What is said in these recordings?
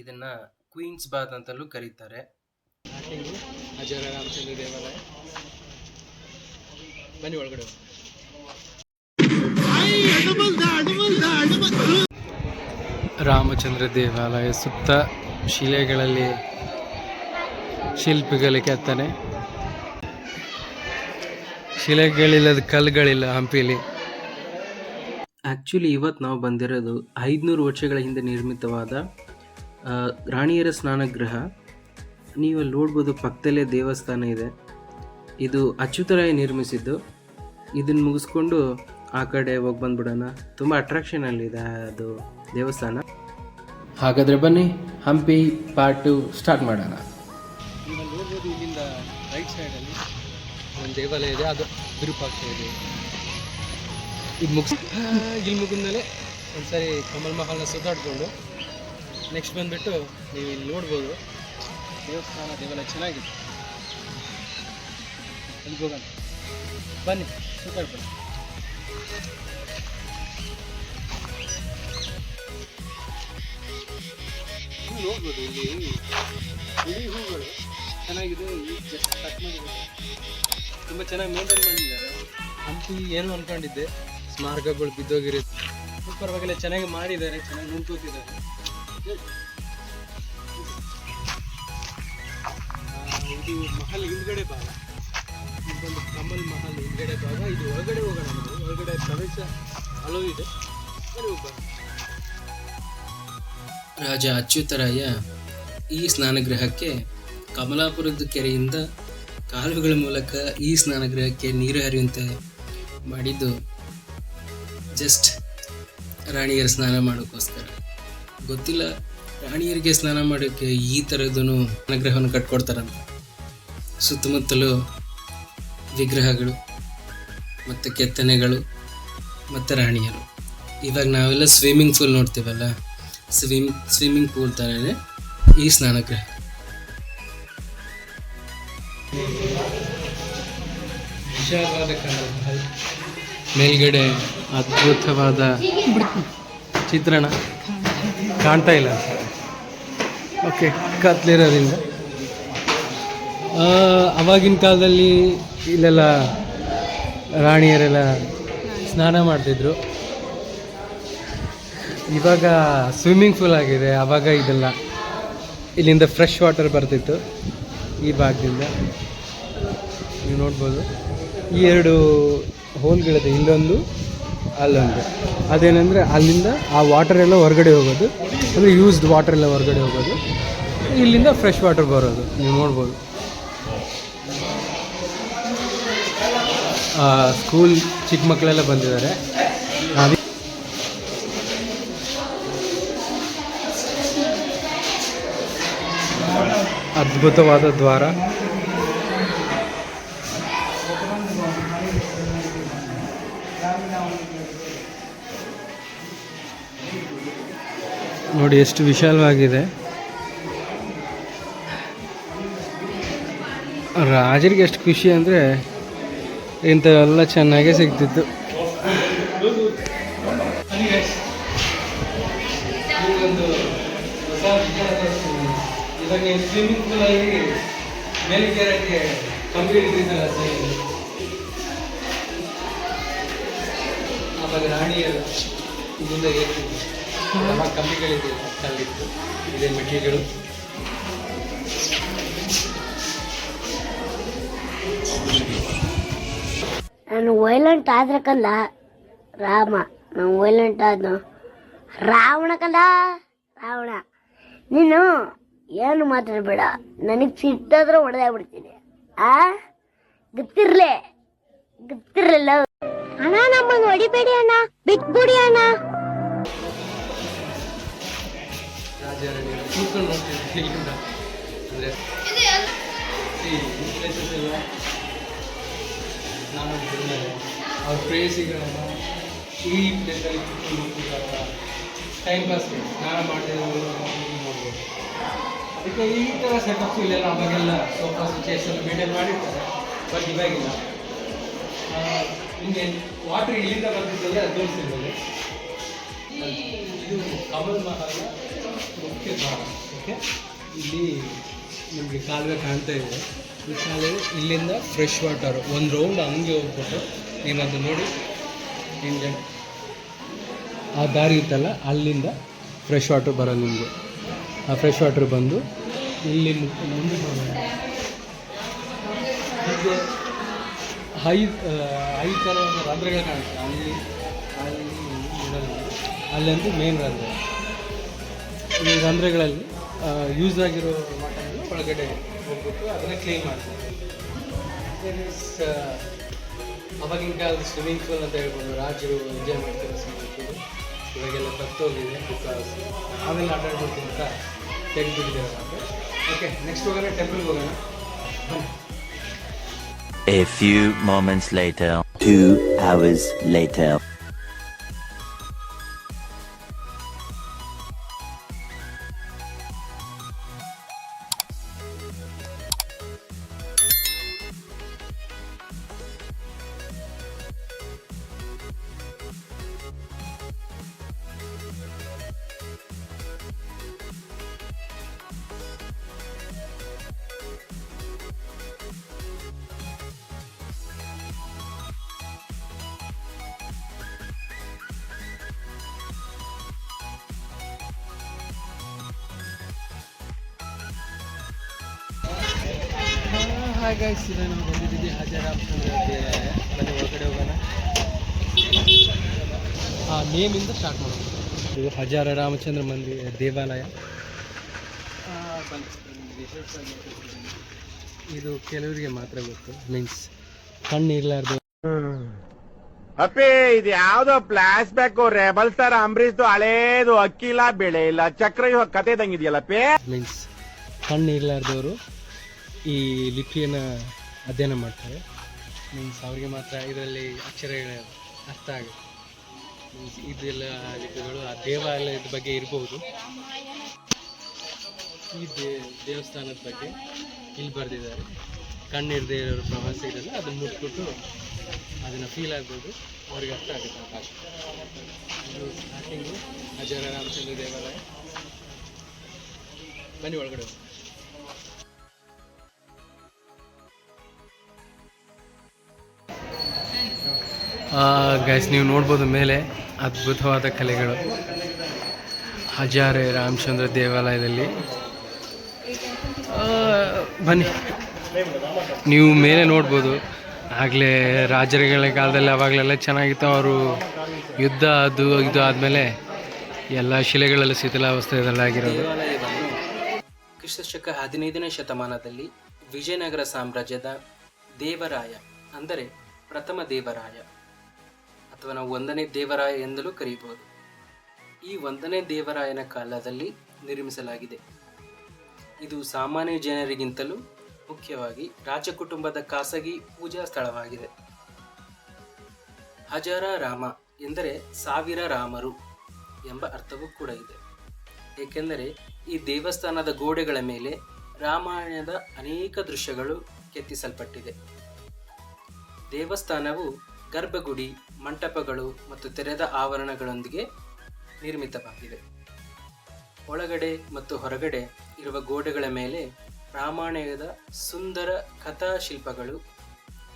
ಇದನ್ನ ಕ್ವೀನ್ಸ್ ಬಾತ್ ಅಂತಲೂ ಕರೀತಾರೆ. ಅಜರ ರಾಮಚಂದ್ರ ದೇವಾಲಯ. ಬನ್ನಿ ಒಳಗಡೆ ರಾಮಚಂದ್ರ ದೇವಾಲಯ ಸುತ್ತ ಶಿಲೆಗಳಲ್ಲಿ ಶಿಲ್ಪಿಗಳು ಕೆತ್ತನೆ. ಶಿಲೆಗಳಿಲ್ಲದ ಕಲ್ಲುಗಳಿಲ್ಲ ಹಂಪಿಲಿ. ಆ್ಯಕ್ಚುಲಿ ಇವತ್ತು ನಾವು ಬಂದಿರೋದು ಐದುನೂರು ವರ್ಷಗಳ ಹಿಂದೆ ನಿರ್ಮಿತವಾದ ರಾಣಿಯರ ಸ್ನಾನಗೃಹ. ನೀವು ಅಲ್ಲಿ ನೋಡ್ಬೋದು ಪಕ್ಕದಲ್ಲೇ ದೇವಸ್ಥಾನ ಇದೆ. ಇದು ಅಚ್ಯುತರಾಯ ನಿರ್ಮಿಸಿದ್ದು. ಇದನ್ನು ಮುಗಿಸ್ಕೊಂಡು ಆ ಕಡೆ ಹೋಗಿ ಬಂದ್ಬಿಡೋಣ. ತುಂಬ ಅಟ್ರಾಕ್ಷನಲ್ಲಿದೆ ಅದು ದೇವಸ್ಥಾನ. ಹಾಗಾದರೆ ಬನ್ನಿ ಹಂಪಿ ಪಾರ್ಟ್ ಟು ಸ್ಟಾರ್ಟ್ ಮಾಡೋಣ. ನೀವು ನೋಡ್ಬೋದು ಇಲ್ಲಿಂದ ರೈಟ್ ಸೈಡಲ್ಲಿ ಒಂದು ದೇವಾಲಯ ಇದೆ ಅದು ವಿರೂಪಾಕ್ಷ ಇದೆ. ಇದು ಮುಗಿಸ್ ಇಲ್ಲಿ ಮುಗಿದ್ಮೇಲೆ ಸಾರಿ ಕಮಲ್ ಮಹಲ್ನ ಸುತ್ತಾಡ್ಕೊಂಡು ನೆಕ್ಸ್ಟ್ ಬಂದುಬಿಟ್ಟು ನೀವು ಇಲ್ಲಿ ನೋಡ್ಬೋದು. ದೇವಸ್ಥಾನ ದೇವಾಲಯ ಚೆನ್ನಾಗಿದೆ. ಅಲ್ಲಿಗೆ ಹೋಗೋಣ? ಬನ್ನಿ ಸುತ್ತಾಡ್ಬೋದು ನೋಡ್ಬೋದು ಇಲ್ಲಿ ಬಿಳಿ ಹೂಗಳು ಚೆನ್ನಾಗಿದೆ ತುಂಬ ಚೆನ್ನಾಗಿ ಮೇಂಟೈನ್ ಮಾಡಿದ್ದಾರೆ. ಹಂಪಿ ಏನು ಅನ್ಕೊಂಡಿದ್ದೆ? ಸ್ಮಾರಕಗಳು ಬಿದ್ದೋಗಿರುತ್ತೆ. ಪರವಾಗಿಲ್ಲ, ಚೆನ್ನಾಗಿ ಮಾಡಿದ್ದಾರೆ, ಚೆನ್ನಾಗಿ ನೋಡ್ಕೋತಿದ್ದಾರೆ ಇದು ಮಹಲ್ ಹಿಂದ್ಗಡೆ ಭಾಗ ಇದೊಂದು ಕಮಲ್ ಮಹಲ್ ಹಿಂದ್ಗಡೆ ಭಾಗ ಇದು ಒಳಗಡೆ ಹೋಗೋಣ ನಾವು ಒಳಗಡೆ ಪ್ರವೇಶ ಹಲವು ಇದೆ ರಾಜ ಅಚ್ಯುತರಾಯ ಈ ಸ್ನಾನಗೃಹಕ್ಕೆ ಕಮಲಾಪುರದ ಕೆರೆಯಿಂದ ಕಾಲುವೆಗಳ ಮೂಲಕ ಈ ಸ್ನಾನಗೃಹಕ್ಕೆ ನೀರು ಹರಿಯುವಂತೆ ಮಾಡಿದ್ದು. ಜಸ್ಟ್ ರಾಣಿಯರ ಸ್ನಾನ ಮಾಡೋಕ್ಕೋಸ್ಕರ. ಗೊತ್ತಿಲ್ಲ. ರಾಣಿಯರಿಗೆ ಸ್ನಾನ ಮಾಡೋಕ್ಕೆ ಈ ಥರದೂ ಅನುಗ್ರಹವನ್ನು ಕಟ್ಕೊಡ್ತಾರಂತ. ಸುತ್ತಮುತ್ತಲು ವಿಗ್ರಹಗಳು, ಮತ್ತು ಕೆತ್ತನೆಗಳು, ಮತ್ತು ರಾಣಿಯರು. ಇವಾಗ ನಾವೆಲ್ಲ ಸ್ವಿಮ್ಮಿಂಗ್ ಪೂಲ್ ನೋಡ್ತೀವಲ್ಲ ಸ್ವಿಮ್ ಸ್ವಿಮ್ಮಿಂಗ್ ಪೂಲ್ ಥರನೇ ಈ ಸ್ನಾನಗೃಹ. ವಿಶಾಲವಾದ ಮೇಲ್ಗಡೆ ಅದ್ಭುತವಾದ ಚಿತ್ರಣ. ಕಾಣ್ತಾ ಇಲ್ಲ. ಓಕೆ ಕತ್ಲಿರೋದ್ರಿಂದ ಅವಾಗಿನ ಕಾಲದಲ್ಲಿ ಇಲ್ಲೆಲ್ಲ ರಾಣಿಯರೆಲ್ಲ ಸ್ನಾನ ಮಾಡ್ತಿದ್ರು. ಇವಾಗ ಸ್ವಿಮ್ಮಿಂಗ್ ಫೂಲ್ ಆಗಿದೆ ಆವಾಗ ಇದೆಲ್ಲ. ಇಲ್ಲಿಂದ ಫ್ರೆಶ್ ವಾಟರ್ ಬರ್ತಿತ್ತು ಈ ಭಾಗದಿಂದ. ನೀವು ನೋಡ್ಬೋದು. ಈ ಎರಡು ಹೋಲ್ಗಳಿದೆ ಇಲ್ಲೊಂದು ಅಲ್ಲೊಂದು ಅದೇನೆಂದರೆ ಅಲ್ಲಿಂದ ಆ ವಾಟರ್ ಎಲ್ಲ ಹೊರಗಡೆ ಹೋಗೋದು. ಅಂದರೆ ಯೂಸ್ಡ್ ವಾಟರ್ ಎಲ್ಲ ಹೊರಗಡೆ ಹೋಗೋದು. ಇಲ್ಲಿಂದ ಫ್ರೆಶ್ ವಾಟರ್ ಬರೋದು. ನೀವು ನೋಡ್ಬೋದು. ಸ್ಕೂಲ್ ಚಿಕ್ಕ ಮಕ್ಕಳೆಲ್ಲ ಬಂದಿದ್ದಾರೆ. ಅದ್ಭುತವಾದ ದ್ವಾರ. ನೋಡಿ ಎಷ್ಟು ವಿಶಾಲವಾಗಿದೆ. ರಾಜರಿಗೆ ಎಷ್ಟು ಖುಷಿ ಅಂದರೆ ಇಂಥವೆಲ್ಲ ಚೆನ್ನಾಗೇ ಸಿಗ್ತಿತ್ತು. ಸ್ವಿಮ್ಮಿಂಗ್ ಪೂಲ್ ಆಗಿ ಮೇಲ್ಗೇರಕ್ಕೆ ಕಂಪ್ಲೀಟ್ ಹಿಡಿದಿದ್ದಲ್ಲ ಸೈಡ್ ಆವಾಗ ರಾಣಿಯರು ಇದರಿಂದ ಏರ್ತಿದ್ರು ಆವಾಗ ಕಂಬಿಗಳಿದೆ ಕಲ್ಲಿತ್ತು ಇದೇ ಮೆಟ್ಟಿಗೆಗಳು ನಾನು ವೈಲೆಂಟ್ ಆದ್ರೆ ಕಂದ ರಾಮ. ನಾನು ವೈಲೆಂಟ್ ಆದ್ನು ರಾವಣ ಕಂದ. ರಾವಣ. ನೀನು ಏನು ಮಾತಾಡಬೇಡ. ನನಗೆ ಸಿಟ್ಟಾದ್ರೆ ಬಿಡ್ತೀನಿ ಆ? ಗೊತ್ತಿರ್ಲೆ? ಗೊತ್ತಿರ್ಲಿಲ್ಲ? ಅಣ್ಣ ನಮ್ಮನ್ನು ಹೊಡಿಬೇಡಿ ಅಣ್ಣ. ಬಿಟ್ಬಿಡಿ ಅಣ್ಣ. ರಾಜಾರಾಣಿಯರು ಕೂತ್ಕೊಂಡು ನೋಡ್ತಿದ್ರು ಇಲ್ಲಿಂದ ಅಂದರೆ ಈ ಪ್ಲೇಸಸ್ ಎಲ್ಲ ನಾನು ಅವ್ರ ಪ್ರೇಯಸಿಗಳನ್ನ ಈ ಪ್ಲೇಸಲ್ಲಿ ಕೂತ್ಕೊಂಡು ಕೂತಾಗ ಟೈಮ್ ಪಾಸ್ ಸ್ನಾನ ಮಾಡಿದೆ ನೋಡ್ಬೋದು. ಅದಕ್ಕೆ ಈ ಥರ ಸೆಟಪ್ಸ್ ಇಲ್ಲೆಲ್ಲ ಅವಾಗೆಲ್ಲ ಸೋಫಾ ಚೇರ್ಸ್ ಎಲ್ಲ ಮೇಂಟೈನ್ ಮಾಡಿರ್ತಾರೆ ಬಟ್ ಇವಾಗಿಲ್ಲ. ನಿಮಗೆ ವಾಟರ್ ಇಲ್ಲಿಂದ ಬರ್ತಿದ್ದಲ್ಲ ಅದು ತೋರಿಸ್ತಿರ್ಬೋದು. ಇದು ಕಮಲ್ ಮಹಲ್ನ ಮುಖ್ಯ ಓಕೆ ಇಲ್ಲಿ ನಿಮಗೆ ಕಾಲುವೆ ಕಾಣ್ತಾ ಇದೆ ಈ ಕಾಲುವೆ ಇಲ್ಲಿಂದ ಫ್ರೆಶ್ ವಾಟರ್ ಒಂದು ರೌಂಡ್ ಹಂಗೆ ಹೋಗ್ಬಿಟ್ಟು ಅದು ನೋಡಿ ಇಂಜನ್ ಆ ದಾರಿ ಇತ್ತಲ್ಲ, ಅಲ್ಲಿಂದ ಫ್ರೆಶ್ ವಾಟರ್ ಬರೋದು ನಿಮಗೆ ಆ ಫ್ರೆಶ್ ವಾಟರ್ ಬಂದು ಇಲ್ಲಿ ಮುಂದೆ. ಹೀಗೆ ಐದು ಐದು ಥರ ರಂಧ್ರಗಳು ಕಾಣುತ್ತೆ ಅಲ್ಲಿ ಅಲ್ಲಿ. ಅಲ್ಲಂತೂ ಮೇನ್ ರಂಧ್ರ. ಈ ರಂಧ್ರಗಳಲ್ಲಿ ಯೂಸ್ ಆಗಿರೋ ಮಟನ್ನು ಒಳಗಡೆ ಹೋಗ್ಬಿಟ್ಟು ಅದನ್ನು ಕ್ಲೀನ್ ಮಾಡ್ತಾರೆ ಅವಾಗಿನ ಕಾಲದ ಸ್ವಿಮ್ಮಿಂಗ್ ಪೂಲ್ ಅಂತ ಹೇಳ್ಬೋದು ರಾಜರು ಎಂಜಾಯ್ ಮಾಡ್ತಾರೆ ಸ್ವಿಮ್ಮಿಂಗ್ ಪೂಲ್ ಇವಾಗೆಲ್ಲ ತತ್ತೋಗಿದೆ ಬಿಕಾಸ್ ನಾವೆಲ್ಲ ಆಟ ಆಡ್ಬೋದು ಅಂತ ತೆಗೆದುಬಿಟ್ಟಿದ್ದಾರೆ ಓಕೆ ನೆಕ್ಸ್ಟ್ ಹೋಗೋಣ ಟೆಂಪಲ್ಗೆ ಹೋಗೋಣ. A few moments later. Two hours later. ಹಾಗಾಗಿ ಸೀದಾ ನಾವು ಬಂದಿದ್ದೀವಿ ಹಾಜರಾಮಚಂದ್ರ ದೇವಾಲಯ ಒಳಗಡೆ ಹೋಗೋಣ. ಆ ನೇಮಿಂದ ಸ್ಟಾರ್ಟ್ ಮಾಡೋಣ. ಇದು ಹಜಾರ ರಾಮಚಂದ್ರ ಮಂದಿರ ದೇವಾಲಯ. ಇದು ಕೆಲವರಿಗೆ ಮಾತ್ರ ಗೊತ್ತು. ಮೀನ್ಸ್ ಕಣ್ಣು ಇರಲಾರ್ದು. ಅಪ್ಪಿ ಇದು ಯಾವ್ದೋ ಫ್ಲಾಶ್ ಬ್ಯಾಕ್ ರೆಬಲ್ ಸ್ಟಾರ್ ಅಂಬರೀಶ್ದು ಹಳೇದು ಅಕ್ಕಿ ಇಲ್ಲ ಬೆಳೆ ಇಲ್ಲ ಚಕ್ರ ಇವಾಗ ಕತೆ ಇದಂಗಿದೆಯಲ್ಲಪ್ಪಿ ಮೀನ್ಸ್ ಕಣ್ಣು ಇರಲಾರ್ದವರು. ಈ ಲಿಪಿಯನ್ನು ಅಧ್ಯಯನ ಮಾಡ್ತಾರೆ. ಮೀನ್ಸ್ ಅವರಿಗೆ ಮಾತ್ರ ಇದರಲ್ಲಿ ಅಕ್ಷರ ಅರ್ಥ ಆಗುತ್ತೆ. ಮೀನ್ಸ್ ಇದೆಲ್ಲ ಲಿಪಿಗಳು, ಆ ದೇವಾಲಯದ ಬಗ್ಗೆ ಇರ್ಬೋದು. ಈ ದೇ, ದೇವಸ್ಥಾನದ ಬಗ್ಗೆ ಇಲ್ಲಿ ಬರೆದಿದ್ದಾರೆ. ಕಣ್ಣಿರದೇ ಇರೋರು ಪ್ರವಾಸಿಗರೆಲ್ಲ ಅದನ್ನು ಮುಟ್ಬಿಟ್ಟು ಅದನ್ನು ಫೀಲ್ ಆಗ್ಬೋದು. ಅವ್ರಿಗೆ ಅರ್ಥ ಆಗುತ್ತೆ ಆ ಭಾಷೆ. ಇದು ಸ್ಟಾರ್ಟಿಂಗು ಅಜರ ರಾಮಚಂದ್ರ ದೇವಾಲಯ. ಬನ್ನಿ ಒಳಗಡೆ ಗೈಸ್ ನೀವು ನೋಡ್ಬೋದು ಮೇಲೆ ಅದ್ಭುತವಾದ ಕಲೆಗಳು. ಹಜಾರೆ ರಾಮಚಂದ್ರ ದೇವಾಲಯದಲ್ಲಿ. ಬನ್ನಿ. ನೀವು ಮೇಲೆ ನೋಡ್ಬೋದು. ಆಗಲೇ ರಾಜರುಗಳ ಕಾಲದಲ್ಲಿ ಅವಾಗಲೆಲ್ಲ ಚೆನ್ನಾಗಿತ್ತು. ಅವರು ಯುದ್ಧ, ಅದು, ಇದು ಆದಮೇಲೆ ಎಲ್ಲ ಶಿಲೆಗಳೆಲ್ಲ ಶಿಥಿಲಾವಸ್ಥೆಯಲ್ಲಾಗಿರೋದು ಕ್ರಿಸ್ತಶಕ ಹದಿನೈದನೇ ಶತಮಾನದಲ್ಲಿ ವಿಜಯನಗರ ಸಾಮ್ರಾಜ್ಯದ ದೇವರಾಯ, ಅಂದರೆ ಪ್ರಥಮ ದೇವರಾಯ. ಅಥವಾ ನಾವು ಒಂದನೇ ದೇವರಾಯ ಎಂದಲೂ ಕರೆಯಬಹುದು ಈ ಒಂದನೇ ದೇವರಾಯನ ಕಾಲದಲ್ಲಿ ನಿರ್ಮಿಸಲಾಗಿದೆ. ಇದು ಸಾಮಾನ್ಯ ಜನರಿಗಿಂತಲೂ ಮುಖ್ಯವಾಗಿ ರಾಜಕುಟುಂಬದ ಖಾಸಗಿ ಪೂಜಾ ಸ್ಥಳವಾಗಿದೆ. ಹಜಾರ ರಾಮ ಎಂದರೆ ಸಾವಿರ ರಾಮರು ಎಂಬ ಅರ್ಥವೂ ಕೂಡ ಇದೆ. ಏಕೆಂದರೆ ಈ ದೇವಸ್ಥಾನದ ಗೋಡೆಗಳ ಮೇಲೆ ರಾಮಾಯಣದ ಅನೇಕ ದೃಶ್ಯಗಳು ಕೆತ್ತಿಸಲ್ಪಟ್ಟಿದೆ. ದೇವಸ್ಥಾನವು ಗರ್ಭಗುಡಿ, ಮಂಟಪಗಳು ಮತ್ತು ತೆರೆದ ಆವರಣಗಳೊಂದಿಗೆ ನಿರ್ಮಿತವಾಗಿದೆ ಒಳಗಡೆ ಮತ್ತು ಹೊರಗಡೆ ಇರುವ ಗೋಡೆಗಳ ಮೇಲೆ ರಾಮಾಯಣದ ಸುಂದರ ಕಥಾಶಿಲ್ಪಗಳು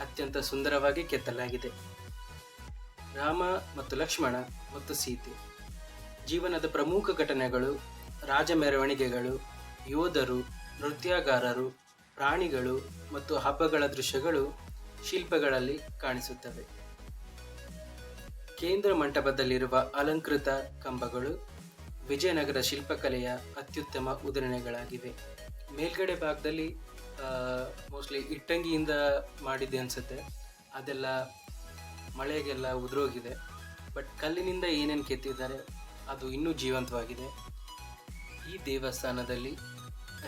ಅತ್ಯಂತ ಸುಂದರವಾಗಿ ಕೆತ್ತಲಾಗಿದೆ. ರಾಮ ಮತ್ತು ಲಕ್ಷ್ಮಣ ಮತ್ತು ಸೀತೆ. ಜೀವನದ ಪ್ರಮುಖ ಘಟನೆಗಳು ರಾಜ ಮೆರವಣಿಗೆಗಳು, ಯೋಧರು, ನೃತ್ಯಗಾರರು, ಪ್ರಾಣಿಗಳು ಮತ್ತು ಹಬ್ಬಗಳ ದೃಶ್ಯಗಳು ಶಿಲ್ಪಗಳಲ್ಲಿ ಕಾಣಿಸುತ್ತವೆ. ಕೇಂದ್ರ ಮಂಟಪದಲ್ಲಿರುವ ಅಲಂಕೃತ ಕಂಬಗಳು ವಿಜಯನಗರ ಶಿಲ್ಪಕಲೆಯ ಅತ್ಯುತ್ತಮ ಉದಾಹರಣೆಗಳಾಗಿವೆ. ಮೇಲ್ಗಡೆ ಭಾಗದಲ್ಲಿ ಮೋಸ್ಟ್ಲಿ ಇಟ್ಟಂಗಿಯಿಂದ ಮಾಡಿದ್ದೆ ಅನಿಸುತ್ತೆ. ಅದೆಲ್ಲ ಮಳೆಗೆಲ್ಲ ಉದುರೋಗಿದೆ. ಬಟ್ ಕಲ್ಲಿನಿಂದ ಏನೇನು ಕೆತ್ತಿದ್ದಾರೆ, ಅದು ಇನ್ನೂ ಜೀವಂತವಾಗಿದೆ. ಈ ದೇವಸ್ಥಾನದಲ್ಲಿ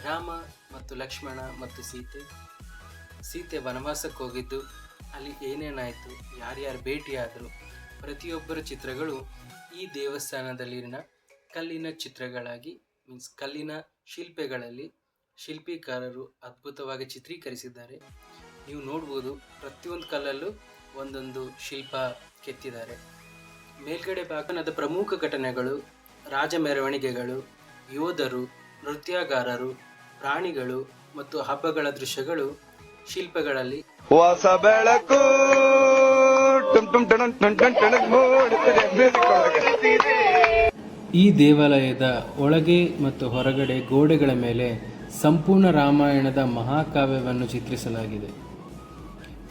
ರಾಮ ಮತ್ತು ಲಕ್ಷ್ಮಣ ಮತ್ತು ಸೀತೆ ಸೀತೆ ವನವಾಸಕ್ಕೆ ಹೋಗಿದ್ದು ಅಲ್ಲಿ ಏನೇನಾಯಿತು, ಯಾರ್ಯಾರು ಭೇಟಿಯಾದರು ಪ್ರತಿಯೊಬ್ಬರ ಚಿತ್ರಗಳು ಈ ದೇವಸ್ಥಾನದಲ್ಲಿನ ಕಲ್ಲಿನ ಚಿತ್ರಗಳಾಗಿ ಮೀನ್ಸ್ ಕಲ್ಲಿನ ಶಿಲ್ಪಗಳಲ್ಲಿ ಶಿಲ್ಪಿಕಾರರು ಅದ್ಭುತವಾಗಿ ಚಿತ್ರೀಕರಿಸಿದ್ದಾರೆ. ನೀವು ನೋಡ್ಬೋದು ಪ್ರತಿಯೊಂದು ಕಲ್ಲಲ್ಲೂ ಒಂದೊಂದು ಶಿಲ್ಪ ಕೆತ್ತಿದ್ದಾರೆ. ಮೇಲ್ಗಡೆ ಭಾಗನದ ಪ್ರಮುಖ ಘಟನೆಗಳು ರಾಜ ಮೆರವಣಿಗೆಗಳು, ಯೋಧರು, ನೃತ್ಯಗಾರರು, ಪ್ರಾಣಿಗಳು ಮತ್ತು ಹಬ್ಬಗಳ ದೃಶ್ಯಗಳು ಶಿಲ್ಪಗಳಲ್ಲಿ ಹೊಸ ಬೆಳಕು. ಈ ದೇವಾಲಯದ ಒಳಗೆ ಮತ್ತು ಹೊರಗಡೆ ಗೋಡೆಗಳ ಮೇಲೆ ಸಂಪೂರ್ಣ ರಾಮಾಯಣದ ಮಹಾಕಾವ್ಯವನ್ನು ಚಿತ್ರಿಸಲಾಗಿದೆ.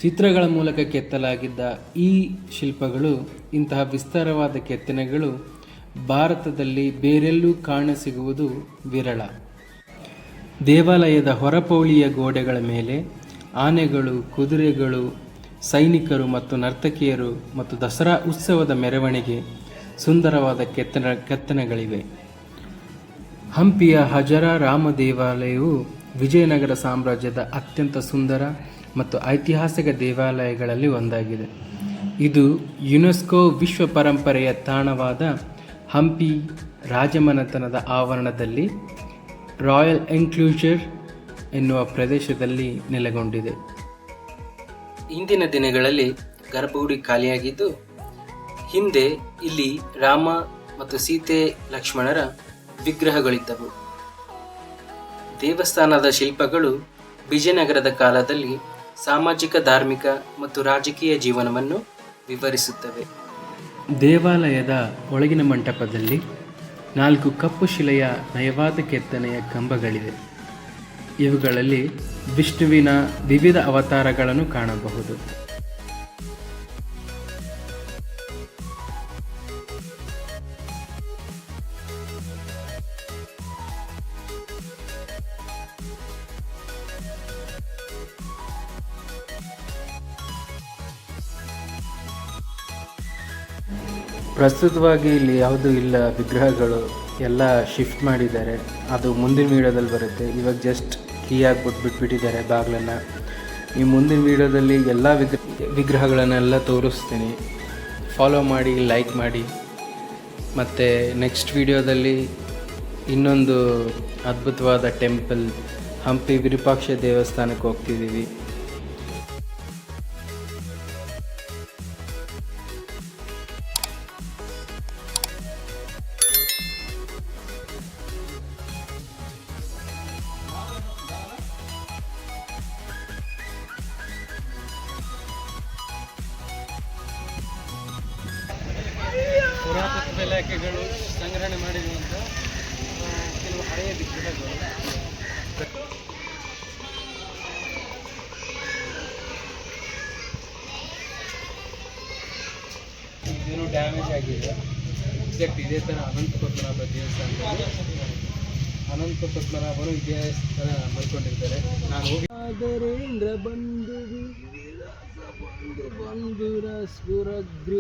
ಚಿತ್ರಗಳ ಮೂಲಕ ಕೆತ್ತಲಾಗಿದ್ದ ಈ ಶಿಲ್ಪಗಳು, ಇಂತಹ ವಿಸ್ತಾರವಾದ ಕೆತ್ತನೆಗಳು ಭಾರತದಲ್ಲಿ ಬೇರೆಲ್ಲೂ ಕಾಣಸಿಗುವುದು ವಿರಳ. ದೇವಾಲಯದ ಹೊರಪೌಳಿಯ ಗೋಡೆಗಳ ಮೇಲೆ ಆನೆಗಳು, ಕುದುರೆಗಳು ಸೈನಿಕರು ಮತ್ತು ನರ್ತಕಿಯರು ಮತ್ತು ದಸರಾ ಉತ್ಸವದ ಮೆರವಣಿಗೆ ಸುಂದರವಾದ ಕೆತ್ತನ ಕೆತ್ತನೆಗಳಿವೆ. ಹಂಪಿಯ ಹಜರ ರಾಮ ದೇವಾಲಯವು ವಿಜಯನಗರ ಸಾಮ್ರಾಜ್ಯದ ಅತ್ಯಂತ ಸುಂದರ ಮತ್ತು ಐತಿಹಾಸಿಕ ದೇವಾಲಯಗಳಲ್ಲಿ ಒಂದಾಗಿದೆ. ಇದು ಯುನೆಸ್ಕೋ ವಿಶ್ವ ಪರಂಪರೆಯ ತಾಣವಾದ ಹಂಪಿ ರಾಜಮನೆತನದ ಆವರಣದಲ್ಲಿ ರಾಯಲ್ ಎನ್ಕ್ಲೂಜರ್ ಎನ್ನುವ ಪ್ರದೇಶದಲ್ಲಿ ನೆಲೆಗೊಂಡಿದೆ. ಇಂದಿನ ದಿನಗಳಲ್ಲಿ ಗರ್ಭಗುಡಿ ಖಾಲಿಯಾಗಿದ್ದು, ಹಿಂದೆ ಇಲ್ಲಿ ರಾಮ ಮತ್ತು ಸೀತೆ, ಲಕ್ಷ್ಮಣರ ವಿಗ್ರಹಗಳಿದ್ದವು. ದೇವಸ್ಥಾನದ ಶಿಲ್ಪಗಳು ವಿಜಯನಗರದ ಕಾಲದಲ್ಲಿ ಸಾಮಾಜಿಕ, ಧಾರ್ಮಿಕ ಮತ್ತು ರಾಜಕೀಯ ಜೀವನವನ್ನು ವಿವರಿಸುತ್ತವೆ. ದೇವಾಲಯದ ಒಳಗಿನ ಮಂಟಪದಲ್ಲಿ ನಾಲ್ಕು ಕಪ್ಪು ಶಿಲೆಯ ನಯವಾದ ಕೆತ್ತನೆಯ ಕಂಬಗಳಿವೆ. ಇವುಗಳಲ್ಲಿ ವಿಷ್ಣುವಿನ ವಿವಿಧ ಅವತಾರಗಳನ್ನು ಕಾಣಬಹುದು. ಪ್ರಸ್ತುತವಾಗಿ ಇಲ್ಲಿ ಯಾವುದೂ ಇಲ್ಲ, ವಿಗ್ರಹಗಳು ಎಲ್ಲ ಶಿಫ್ಟ್ ಮಾಡಿದ್ದಾರೆ. ಅದು ಮುಂದಿನ ವೀಡಿಯೋದಲ್ಲಿ ಬರುತ್ತೆ. ಇವಾಗ ಜಸ್ಟ್ ಕೀ ಹಾಕ್ಬಿಟ್ಟು ಬಿಟ್ಬಿಟ್ಟಿದ್ದಾರೆ ಬಾಗಿಲನ್ನು. ಈ ಮುಂದಿನ ವೀಡಿಯೋದಲ್ಲಿ ಎಲ್ಲ ವಿಗ್ರ ವಿಗ್ರಹಗಳನ್ನೆಲ್ಲ ತೋರಿಸ್ತೀನಿ. ಫಾಲೋ ಮಾಡಿ ಲೈಕ್ ಮಾಡಿ. ಮತ್ತು ನೆಕ್ಸ್ಟ್ ವಿಡಿಯೋದಲ್ಲಿ ಇನ್ನೊಂದು ಅದ್ಭುತವಾದ ಟೆಂಪಲ್ ಹಂಪಿ ವಿರೂಪಾಕ್ಷ ದೇವಸ್ಥಾನಕ್ಕೆ ಹೋಗ್ತಿದ್ದೀವಿ. ಇದೇನು ಡ್ಯಾಮೇಜ್ ಆಗಿದೆ. ಎಕ್ಸಾಕ್ಟ್ ಇದೇ ಥರ ಅನಂತ ಪದ್ಮನಾಭ ದೇವಸ್ಥಾನದಲ್ಲಿ ಅನಂತ ಪದ್ಮನಾಭನು ಇದೇ ಥರ ಮಲ್ಕೊಂಡಿರ್ತಾರೆ. ನಾನು ಹೋಗಿ ಆದರೇಂದ್ರ ಬಂಧು ಬಂಧುರ ಸ್ಫುರಗೃ